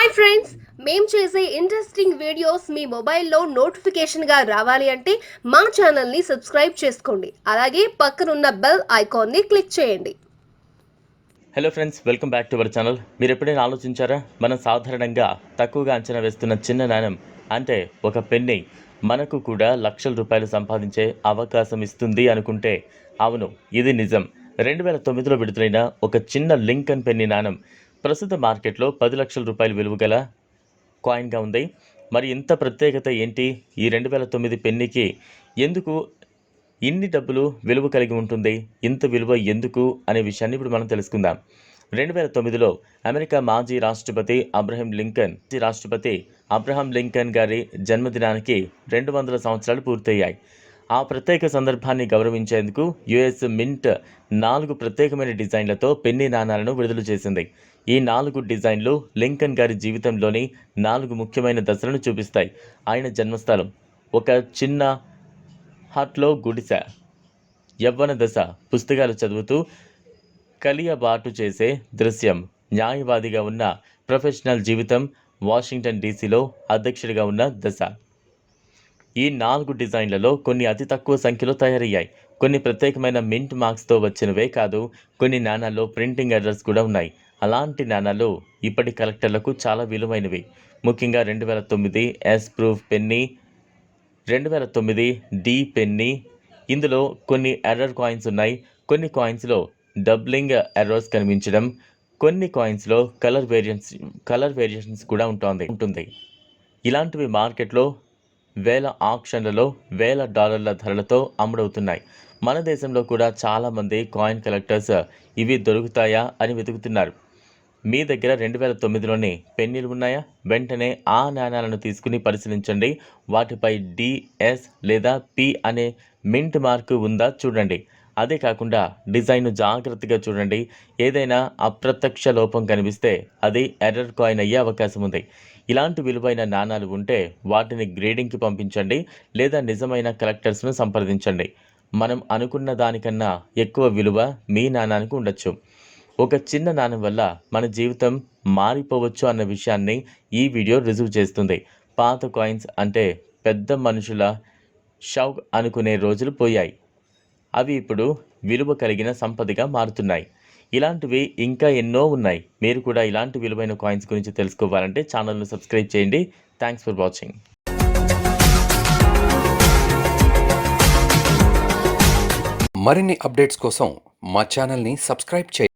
Hi friends మేము చేసే interesting videos మీ మొబైల్లో నోటిఫికేషన్గా రావాలి అంటే మా ఛానల్ని సబ్స్క్రైబ్ చేసుకోండి. అలాగే పక్కనున్న బెల్ ఐకాన్ని క్లిక్ చేయండి. Hello friends welcome back to our channel మీరు ఎప్పుడైనా ఆలోచించారా? మనం సాధారణంగా తక్కువగా అంచనా వేస్తున్న చిన్న నాణం అంటే ఒక పెన్ని మనకు కూడా లక్షల రూపాయలు సంపాదించే అవకాశం ఇస్తుంది అనుకుంటే అవును ఇది నిజం. రెండు వేల తొమ్మిదిలో విడుదలైన ఒక చిన్న లింకన్ పెన్ని నాణం ప్రస్తుత మార్కెట్లో పది లక్షల రూపాయలు విలువ గల కాయిన్గా ఉంది. మరి ఇంత ప్రత్యేకత ఏంటి? ఈ రెండు వేల తొమ్మిది పెన్నికి ఎందుకు ఇన్ని డబ్బులు విలువ కలిగి ఉంటుంది? ఇంత విలువ ఎందుకు అనే విషయాన్ని ఇప్పుడు మనం తెలుసుకుందాం. రెండు వేల తొమ్మిదిలో అమెరికా మాజీ రాష్ట్రపతి అబ్రహం లింకన్ రాష్ట్రపతి అబ్రహం లింకన్ గారి జన్మదినానికి రెండు వందల సంవత్సరాలు పూర్తయ్యాయి. ఆ ప్రత్యేక సందర్భాన్ని గౌరవించేందుకు యుఎస్ మింట్ నాలుగు ప్రత్యేకమైన డిజైన్లతో పెన్ని నాణాలను విడుదల చేసింది. ఈ నాలుగు డిజైన్లు లింకన్ గారి జీవితంలోని నాలుగు ముఖ్యమైన దశలను చూపిస్తాయి. ఆయన జన్మస్థలం. ఒక చిన్న హట్లో గుడిసె. యవ్వన దశ. పుస్తకాలు చదువుతూ కలియబాటు చేసే దృశ్యం. న్యాయవాదిగా ఉన్న ప్రొఫెషనల్ జీవితం. వాషింగ్టన్ డీసీలో అధ్యక్షుడిగా ఉన్న దశ. ఈ నాలుగు డిజైన్లలో కొన్ని అతి తక్కువ సంఖ్యలో తయారయ్యాయి. కొన్ని ప్రత్యేకమైన మింట్ మార్క్స్తో వచ్చినవే కాదు కొన్ని నాణాల్లో ప్రింటింగ్ ఎర్రర్స్ కూడా ఉన్నాయి. అలాంటి నాణాలు ఇప్పటి కలెక్టర్లకు చాలా విలువైనవి. ముఖ్యంగా రెండు వేల తొమ్మిది ఎస్ ప్రూఫ్ పెన్ని రెండు వేల తొమ్మిది డి పెన్ని. ఇందులో కొన్ని ఎర్రర్ కాయిన్స్ ఉన్నాయి. కొన్ని కాయిన్స్లో డబ్లింగ్ ఎర్రర్స్ కనిపించడం కొన్ని కాయిన్స్లో కలర్ వేరియంట్స్ కలర్ వేరియేషన్స్ కూడా ఉంటుంది ఉంటుంది. ఇలాంటివి మార్కెట్లో వేల ఆక్షన్లలో వేల డాలర్ల ధరలతో అమ్ముడవుతున్నాయి. మన దేశంలో కూడా చాలామంది కాయిన్ కలెక్టర్స్ ఇవి దొరుకుతాయా అని వెతుకుతున్నారు. మీ దగ్గర రెండు వేల తొమ్మిదిలోని పెన్నీలు ఉన్నాయా? వెంటనే ఆ నాణాలను తీసుకుని పరిశీలించండి. వాటిపై డిఎస్ లేదా పి అనే మింట్ మార్కు ఉందా చూడండి. అదే కాకుండా డిజైన్ను జాగ్రత్తగా చూడండి. ఏదైనా అప్రత్యక్ష లోపం కనిపిస్తే అది ఎర్రర్ కాయిన్ అయ్యే అవకాశం ఉంది. ఇలాంటి విలువైన నాణాలు ఉంటే వాటిని గ్రేడింగ్కి పంపించండి లేదా నిజమైన కలెక్టర్స్ను సంప్రదించండి. మనం అనుకున్న దానికన్నా ఎక్కువ విలువ మీ నాణానికి ఉండొచ్చు. ఒక చిన్న నాణం వల్ల మన జీవితం మారిపోవచ్చు అన్న విషయాన్ని ఈ వీడియో రుజువు చేస్తుంది. పాత కాయిన్స్ అంటే పెద్ద మనుషుల షౌక్ అనుకునే రోజులు పోయాయి. అవి ఇప్పుడు విలువ కలిగిన సంపదగా మారుతున్నాయి. ఇలాంటివి ఇంకా ఎన్నో ఉన్నాయి. మీరు కూడా ఇలాంటి విలువైన కాయిన్స్ గురించి తెలుసుకోవాలంటే ఛానల్ను సబ్స్క్రైబ్ చేయండి. థ్యాంక్స్ ఫర్ వాచింగ్ మరిన్ని అప్డేట్స్ కోసం మా ఛానల్ని సబ్స్క్రైబ్ చేయండి.